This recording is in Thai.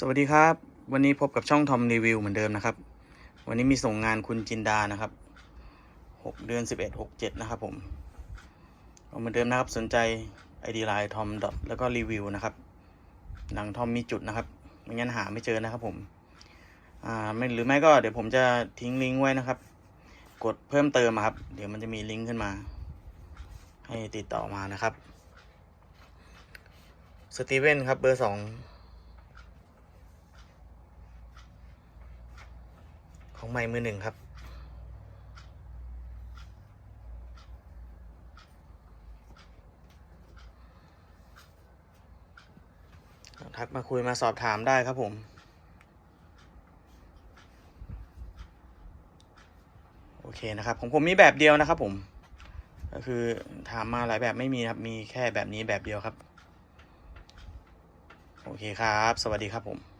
สวัสดีครับ วันนี้พบกับช่องทอมรีวิวเหมือนเดิมนะครับ วันนี้มีส่งงานคุณจินดานะครับหกเดือนสิบเอ็ดหกเจ็ดนะครับผมเหมือนเดิมนะครับสนใจ ID Line ทอมดอทแล้วก็รีวิวนะครับหนังทอมมีจุดนะครับไม่งั้นหาไม่เจอนะครับผมอ่าไม่หรือไม่ก็เดี๋ยวผมจะทิ้งลิงก์ไว้นะครับ กดเพิ่มเติมครับ เดี๋ยวมันจะมีลิงก์ขึ้นมา ให้ติดต่อมานะครับสตีเวนครับเบอร์สอง ของใหม่มือหนึ่งครับ ทักมาคุยมาสอบถามได้ครับผมโอเคนะครับของผมมีแบบเดียวนะครับผม ก็คือถามมาหลายแบบไม่มีครับมีแค่แบบนี้แบบเดียวครับ โอเคครับ สวัสดีครับผม